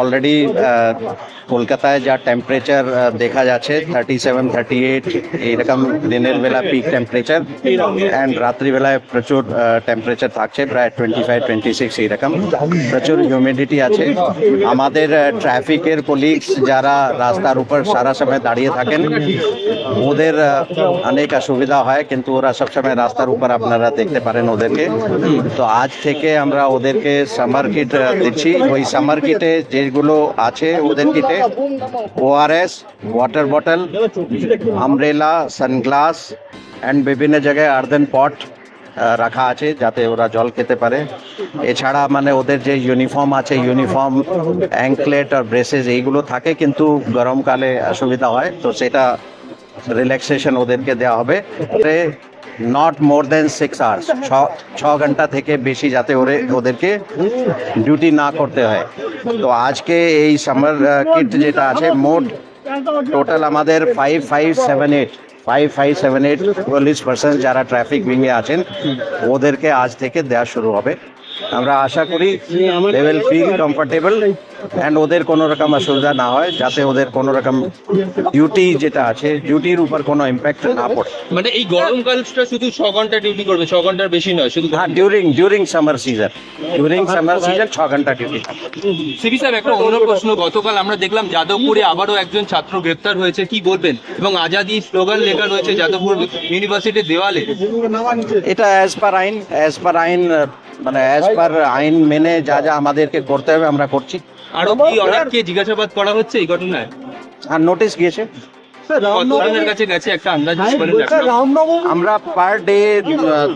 Already কলকাতায় যা temperature দেখা যাচ্ছে থার্টি সেভেন থার্টি এইট এইরকম দিনের বেলা পিক টেম্পারেচার অ্যান্ড রাত্রিবেলায় প্রচুর টেম্পারেচার থাকছে প্রায় টোয়েন্টি ফাইভ টোয়েন্টি সিক্স এইরকম প্রচুর হিউমিডিটি আছে। আমাদের ট্রাফিকের কলিগস যারা রাস্তার উপর সারা সময় দাঁড়িয়ে থাকেন ওদের আহ, অনেক অসুবিধা হয় কিন্তু ওরা সবসময় রাস্তার উপর আপনারা দেখতে পারেন ওদেরকে। তো আজ থেকে আমরা ওদেরকে সামার কিট দিচ্ছি। ওই সামার কিটে যেগুলো আছে ওদের ORS water bottle umbrella sunglass and বিভিন্ন জায়গায় আর্দেন পট রাখা আছে যাতে ওরা জল খেতে পারে। এছাড়া মানে ওদের যে ইউনিফর্ম আছে ইউনিফর্ম অ্যাঙ্কলেট আর ব্রেসেস এইগুলো থাকে কিন্তু গরমকালে অসুবিধা হয়। তো সেটা রিল্যাক্সেশন ওদেরকে দেওয়া হবে। Not more than six hours ছ ঘণ্টা থেকে বেশি যাতে ওরে, ওদেরকে ডিউটি না করতে হয়। তো আজকে এই সামার কিট যেটা আছে, মোট টোটাল আমাদের five five seven eight five five seven eight চল্লিশ পার্সেন্ট যারা ট্রাফিক উইংয়ে আছেন, ওদেরকে আজ থেকে দেওয়া শুরু হবে। আমরা আশা করি উইল ফিল কমফর্টেবল অ্যান্ড ওদের কোনো রকম অসুবিধা না হয় যাতে ওদের কোনো রকম ডিউটি যেটা আছে ডিউটির উপর কোনো ইম্প্যাক্ট না পড়ে। মানে এই গরমকালটা শুধু ছ ঘণ্টা ডিউটি করবে ছ ঘণ্টার বেশি নয় শুধু হ্যাঁ during during summer season during summer season ছ ঘণ্টা ডিউটি সিবি সাহেব একটা অন্য প্রশ্ন। গতকাল আমরা দেখলাম যাদবপুরে আবারও একজন ছাত্র গ্রেপ্তার হয়েছে কি বলবেন? এবং আজাদি স্লোগান লেখা রয়েছে যাদবপুর ইউনিভার্সিটির দেওয়ালে। এটা অ্যাজ পার আইন অ্যাজ পার আইন মানে অ্যাজ পার আইন মেনে যা যা আমাদেরকে করতে হবে আমরা করছি। আরও কি অনেককে জিজ্ঞাসাবাদ করা হচ্ছে এই ঘটনায়? আর নোটিশ গিয়েছে? আমরা পার ডে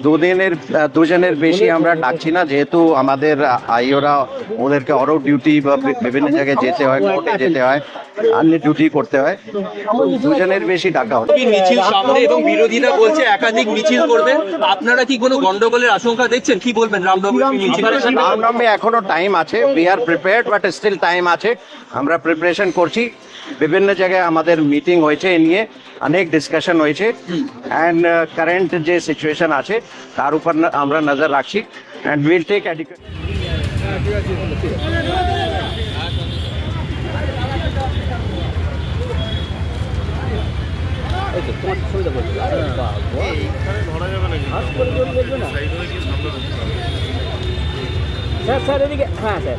দুদিনের দুজনের বেশি আমরা ডাকছি না যেহেতু আমাদের আইওরা ওদেরকে আরও ডিউটি বা বিভিন্ন জায়গায় যেতে হয় কোর্টে যেতে হয়। আন্নি ডিউটি করতে হয়। দুজনের বেশি ডাকা কি মিছিল সামনে এবং বিরোধীরা বলছে একাধিক মিছিল করবেন। আপনারা কি কোনো গন্ডগোলের আশঙ্কা দেখছেন? কি বলবেন রামনবমী এখনও টাইম আছে। We are prepared but still time আছে। আমরা প্রিপারেশন করছি। বিভিন্ন জায়গায় আমাদের মিটিং হয়েছে এ নিয়ে। অনেক ডিসকাশন হয়েছে। অ্যান্ড কারেন্ট যে সিচুয়েশন আছে তার উপর ন- আমরা নজর রাখছি। And will take adequate sir sir এদিকে হ্যাঁ স্যার।